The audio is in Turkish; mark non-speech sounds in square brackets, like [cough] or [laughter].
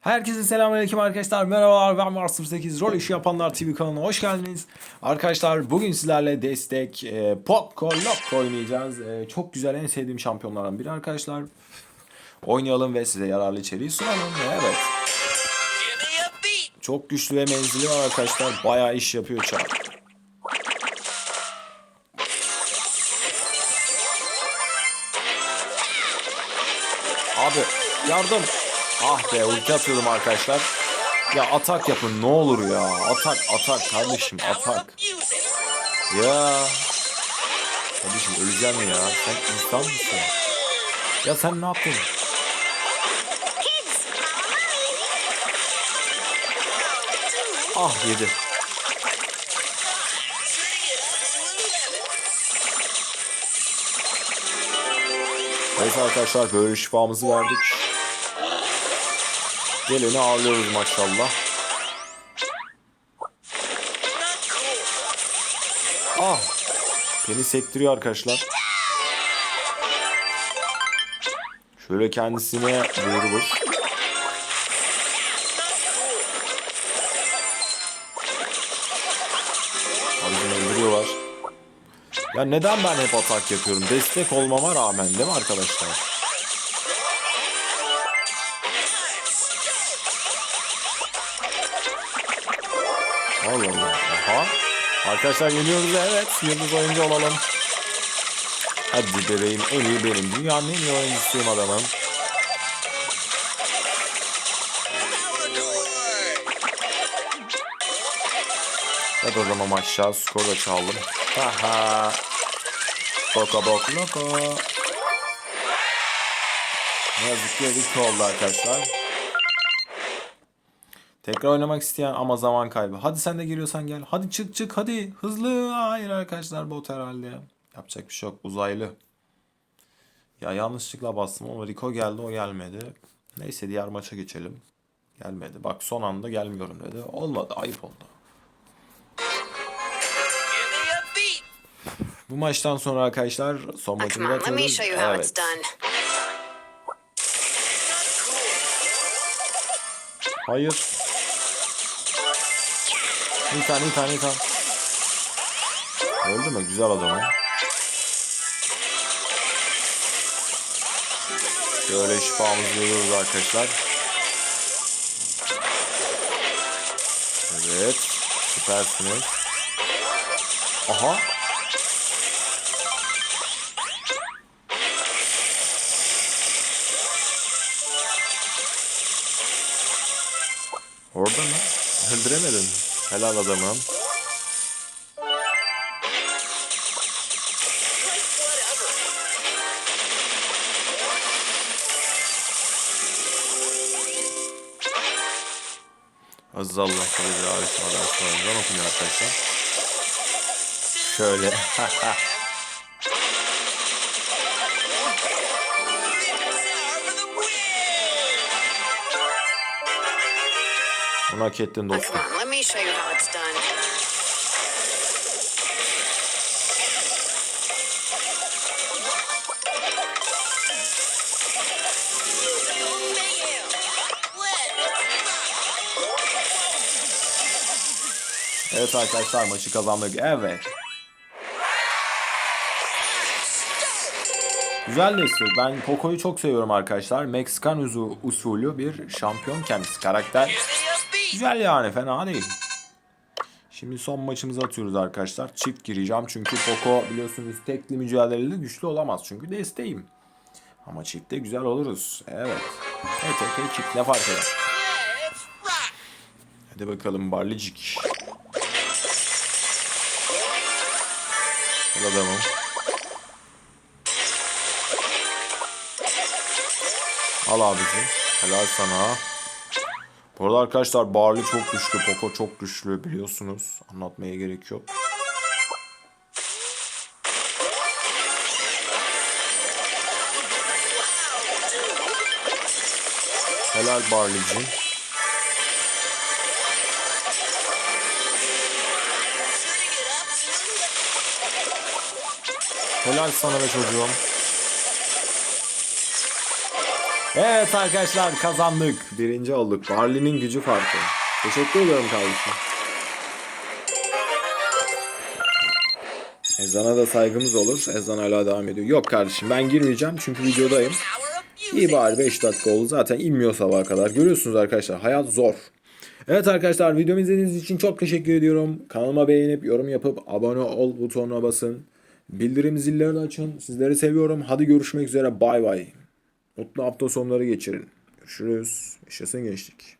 Herkese selamünaleyküm arkadaşlar. Merhabalar ben Mars 08 Rol İşi Yapanlar TV kanalına hoş geldiniz. Arkadaşlar bugün sizlerle destek e, Poco Loco oynayacağız. E, çok güzel en sevdiğim şampiyonlardan biri arkadaşlar. Oynayalım ve size yararlı içeriği sunalım. Evet. Çok güçlü ve menzili var arkadaşlar. Bayağı iş yapıyor çar. Abi yardım. Ah be ulti atıyordum arkadaşlar. Ya atak yapın ne olur ya. Atak atak kardeşim atak. Ya. Kardeşim öleceğim ya. Sen insan mısın? Ya sen ne yaptın? Ah yedi. Neyse arkadaşlar böyle şifamızı verdik. Geleni ağırlıyoruz maşallah. Ah. Beni sektiriyor arkadaşlar. Şöyle kendisine vurur. Abicim öldürüyorlar. Ya neden ben hep atak yapıyorum? Destek olmama rağmen değil mi arkadaşlar? Allah Allah. Aha. Arkadaşlar yeniyoruz evet. Yıldız oyuncu olalım. Hadi bebeğim en iyi benim. Dünyanın en iyi oyuncusuyum adamım. Hadi o zaman aşağı skor da çaldım. Haha. Boka bok loko. Ne yazık ki Rick oldu arkadaşlar. Tekrar oynamak isteyen ama zaman kaybı. Hadi sen de giriyorsan gel. Hadi çık çık hadi. Hızlı. Hayır arkadaşlar bot herhalde. Yapacak bir şey yok. Uzaylı. Ya yanlışlıkla bastım ama Rico geldi o gelmedi. Neyse diğer maça geçelim. Gelmedi. Bak son anda gelmiyorum dedi. Olmadı. Ayıp oldu. Bu maçtan sonra arkadaşlar son me atıyoruz. Evet. Hayır. Nitan, Nitan, Nitan. Öldü mü? Güzel adamı. Şöyle şifamızı veriyoruz arkadaşlar. Evet. Süpersiniz. Aha. Orada mı? Öldüremedin. Helal adamım. Aziz Allah Kadir Arif Adar Soğan'dan okunuyor arkadaşlar. Şöyle. [laughs] Bunu hak ettin dostum. Let me show you how it's done. Evet arkadaşlar maçı kazandık. Evet. Güzel nesil. Ben Poco'yu çok seviyorum arkadaşlar. Meksikan usulü bir şampiyon kendisi. Karakter güzel yani fena değil. Şimdi son maçımızı atıyoruz arkadaşlar. Çift gireceğim çünkü Poco biliyorsunuz tekli mücadelede güçlü olamaz. Çünkü desteğim. Ama çiftte güzel oluruz. Evet. Evet evet çift ne fark eder. Hadi bakalım Barlicik. Gel adamım. Al abicim. Helal sana. Bu arada arkadaşlar Barley çok güçlü. Poco çok güçlü biliyorsunuz. Anlatmaya gerek yok. Helal Barley'cim. Helal sana be çocuğum. Evet arkadaşlar kazandık. Birinci olduk. Barley'nin gücü farkı. Teşekkür ediyorum kardeşim. Ezan'a da saygımız olur. Ezan hala devam ediyor. Yok kardeşim ben girmeyeceğim çünkü videodayım. İyi bari 5 dakika oldu. Zaten inmiyor sabaha kadar. Görüyorsunuz arkadaşlar hayat zor. Evet arkadaşlar videomu izlediğiniz için çok teşekkür ediyorum. Kanalıma beğenip yorum yapıp abone ol butonuna basın. Bildirim zillerini açın. Sizleri seviyorum. Hadi görüşmek üzere. Bay bay. Mutlu hafta sonları geçirin. Görüşürüz. Yaşasın gençlik.